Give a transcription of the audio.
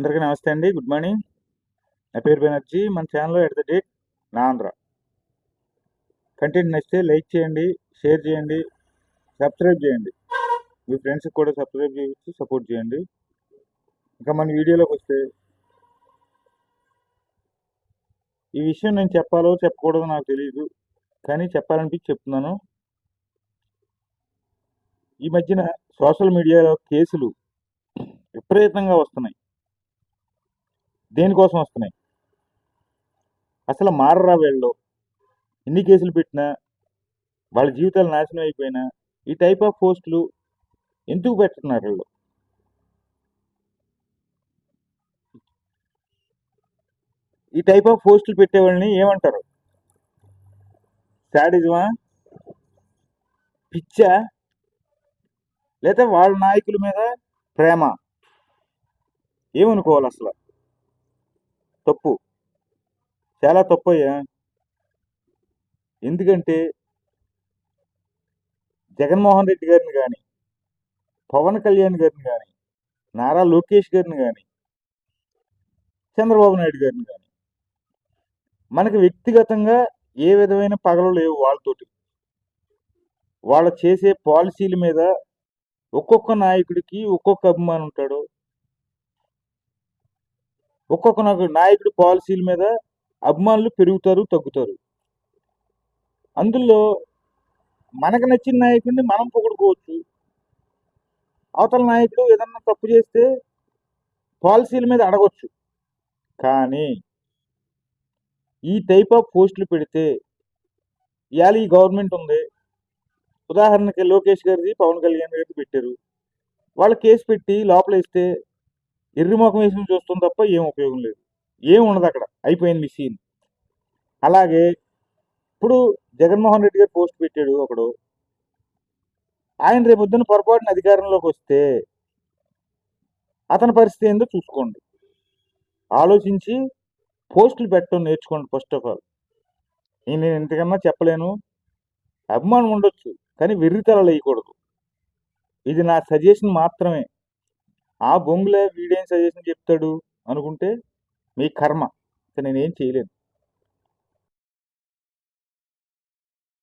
అందరికీ నమస్తే అండి. Good morning. నా పేరు బెనర్జీ మన ఛానల్లో ఎట్ ద డేట్ నా ఆంధ్ర. కంటెంట్ నచ్చితే లైక్ చేయండి షేర్ చేయండి సబ్స్క్రైబ్ చేయండి. మీ ఫ్రెండ్స్కి కూడా సబ్స్క్రైబ్ చేయించి సపోర్ట్ చేయండి. ఇంకా మన వీడియోలోకి వస్తే ఈ విషయం నేను చెప్పాలో చెప్పకూడదో నాకు తెలియదు కానీ చెప్పాలనిపించి చెప్తున్నాను. ఈ మధ్యన సోషల్ మీడియాలో కేసులు విపరీతంగా వస్తున్నాయి. దేనికోసం వస్తున్నాయి? అసలు మారరా వీళ్ళు? ఎన్ని కేసులు పెట్టినా వాళ్ళ జీవితాలు నాశనం అయిపోయినా ఈ టైప్ ఆఫ్ పోస్టులు ఎందుకు పెడుతున్నారు వీళ్ళు? ఈ టైప్ ఆఫ్ పోస్టులు పెట్టేవాళ్ళని ఏమంటారు? శాడిజమా? పిచ్చా? లేదా వాళ్ళ నాయకుల మీద ప్రేమ? ఏమనుకోవాలి అసలు? తప్పు. చాలా తప్పు అయ్యా ఎందుకంటే జగన్మోహన్ రెడ్డి గారిని కానీ పవన్ కళ్యాణ్ గారిని కానీ నారా లోకేష్ గారిని కానీ చంద్రబాబు నాయుడు గారిని కానీ మనకు వ్యక్తిగతంగా ఏ విధమైన పగలు లేవు వాళ్ళతోటి. వాళ్ళు చేసే పాలసీల మీద ఒక్కొక్క నాయకుడికి ఒక్కొక్క అభిమానం ఉంటాడు ఒక్కొక్క నాయకుడి పాలసీల మీద అభిమానులు పెరుగుతారు తగ్గుతారు. అందులో మనకు నచ్చిన నాయకుడిని మనం పొగుడుకోవచ్చు. అవతల నాయకుడు ఏదన్నా తప్పు చేస్తే పాలసీల మీద అడగొచ్చు. కానీ ఈ టైప్ ఆఫ్ పోస్టులు పెడితే ఇవాళ ఈ గవర్నమెంట్ ఉంది. ఉదాహరణకి లోకేష్ గారిది పవన్ కళ్యాణ్ గారిది పెట్టారు. వాళ్ళు కేసు పెట్టి లోపలేస్తే ఎర్రి వేసుకుని చూస్తాం తప్ప ఏం ఉపయోగం లేదు. ఏం ఉండదు అక్కడ. అయిపోయింది మీ సీన్ అలాగే ఇప్పుడు జగన్మోహన్ రెడ్డి గారు పోస్ట్ పెట్టాడు ఒకడు. ఆయన రేపు పొద్దున్న పొరపాటున అధికారంలోకి వస్తే అతని పరిస్థితి ఏందో చూసుకోండి. ఆలోచించి పోస్టులు పెట్టడం నేర్చుకోండి ఫస్ట్ ఆఫ్ ఆల్ నేను ఇంతకన్నా చెప్పలేను. అభిమానం ఉండొచ్చు కానీ వెర్రితలలు వేయకూడదు. ఇది నా సజెషన్ మాత్రమే. ఆ బొంగులే వీడేం సజెషన్ చెప్తాడు అనుకుంటే మీ కర్మ. ఇక నేనేం చేయలేను.